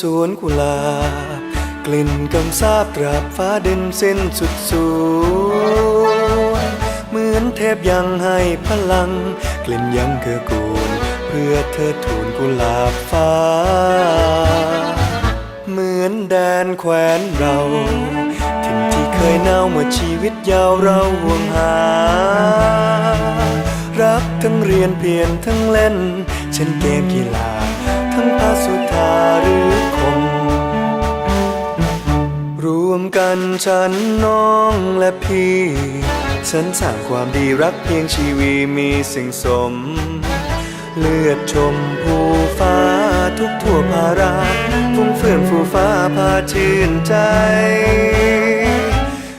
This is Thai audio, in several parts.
สวนกุหลาบกลิ่นกำซาบตราบฟ้าดินสิ้นสุดสวยเหมือนเทพยังให้พลัง กลิ่นยังเกือกูล เพื่อเธอทูลกุหลาบฟ้า เหมือนแดนแคว้นเราถิ่นที่เคยเน่าเมื่อชีวิตยาวเราห่วงหา รักทั้งเรียนเพียนทั้งเล่น เช่นเกมกีฬา ทั้งพาสุธาหรือ วมกันฉันน้องและพี่ ฉันสร้างความดีรักเพียงชีวีมีสิ่งสม เลือดชมภูฟ้าทุกทั่วภาราฟุ้งเฟื่องฟูฟ้าพาชื่นใจ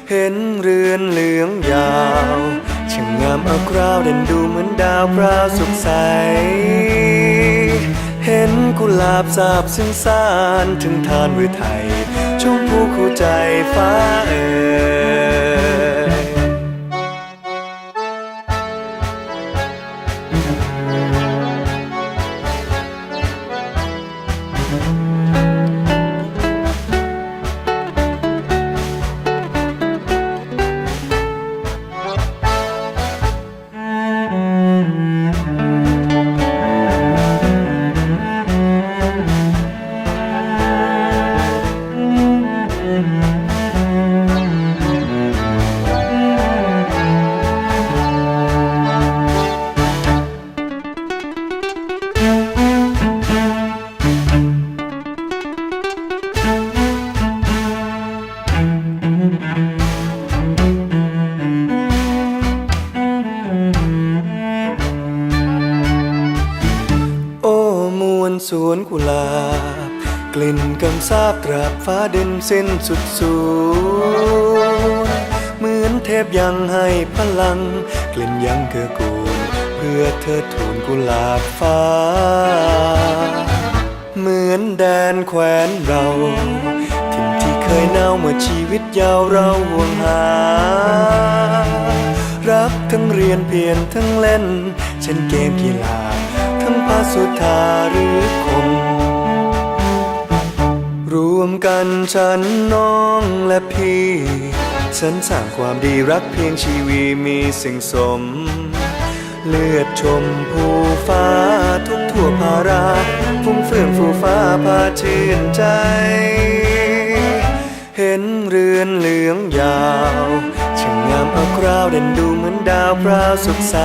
เห็นเรือนเหลืองยาวช่างงามเอาคราวเด่นดูเหมือนดาวพราวสุขใส เห็นกุหลาบสาบซึ่งสานถึงทานเวไทย ชมพูคู่ใจฟ้าเอ่ย สวนกุหลาบ กลิ่นกำซาบตราบฟ้าดินสิ้นสุดสวยเหมือนเทพยังให้พลัง กลิ่นยังเกื้อกูล เพื่อเธอทูลกุหลาบฟ้า เหมือนแดนแคว้นเราถิ่นที่เคยเน่าเมื่อชีวิตยาวเราห่วงหา รักทั้งเรียนเพียนทั้งเล่นเช่นเกมกีฬา สุธาหรือคงรวมกันฉันน้องและพี่ ฉันสร้างความดีรักเพียงชีวีมีสิ่งสม เลือดชมภูฟ้าทุกทั่วภาราฟุ้งเฟื่องฟูฟ้าพาชื่นใจ เห็นเรือนเหลืองยาวช่างงามเอาคราวเด่นดูเหมือนดาวพราวสุขใส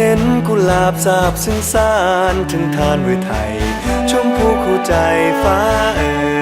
เห็นกุหลาบสาบซึ่งสานถึงทานเวไทย ชมพูคู่ใจฟ้าเอ๋ย